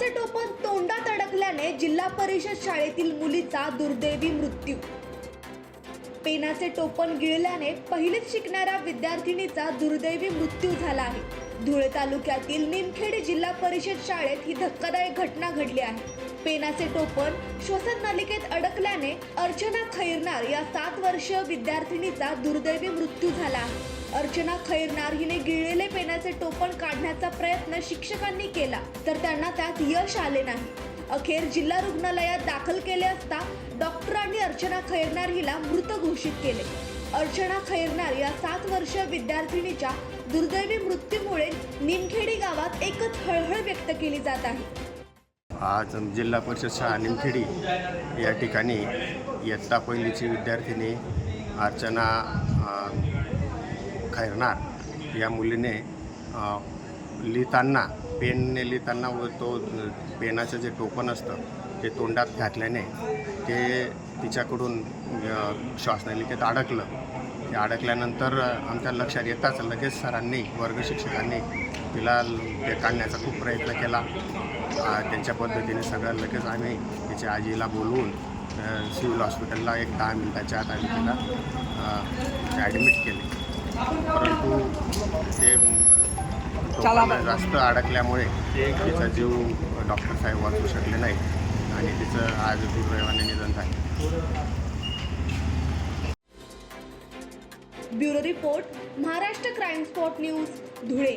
पेनाचे टोपण तोंडात अडकल्याने जिल्हा परिषद शाळेतील मुलीचा दुर्दैवी मृत्यू. पेनाचे टोपण गिळल्याने पहिलीत शिकणाऱ्या विद्यार्थिनीचा दुर्दैवी मृत्यू झाला आहे. धुळे तालुक्यातील निमखेड जिल्हा परिषद शाळेत ही धक्कादायक घटना घडली आहे. पेनाचे टोपण श्वसन नलिकेत अडकल्याने अर्चना खैरनार या सात वर्षीय विद्यार्थिनीचा दुर्दैवी मृत्यू झाला आहे. अर्चना खैरनार हिने गिळलेले पेनाचे टोपण काढण्याचा प्रयत्न शिक्षकांनी केला तर त्यांना त्यात यश आले नाही. अखेर जिल्हा रुग्णालयात दाखल केले असता डॉक्टरांनी अर्चना खैरनार हिला मृत घोषित केले. अर्चना खैरनार या सात वर्षीय विद्यार्थिनीच्या दुर्दैवी मृत्यूमुळे निमखेडी गावात एकच हळहळ व्यक्त केली जात आहे. आज जिल्हा परिषद शाळा निमखेडी या ठिकाणी इयत्ता पहिलीची विद्यार्थिनी अर्चना खैरनार या मुलीने लिहिताना पेनने लिहिताना व तो पेनाचं जे टोपण असतं ते तोंडात घातल्याने ते तिच्याकडून श्वासनलिकेत अडकलं. ते अडकल्यानंतर आमच्या लक्षात येताच लगेच सरांनी वर्ग शिक्षकांनी तिला ते काढण्याचा खूप प्रयत्न केला. त्यांच्या पद्धतीने सगळं लगेच आम्ही तिच्या आजीला बोलवून सिव्हिल हॉस्पिटलला एक दहा मिनिटाच्या आत आम्ही तिला ॲडमिट केले. परंतु ते जास्त अडकल्यामुळे तिचा जीव डॉक्टर साहेब वाचू शकले नाही आणि तिचं आज दुर्दैवाने निधन झालं. Bureau report Maharashtra crime spot news Dhule.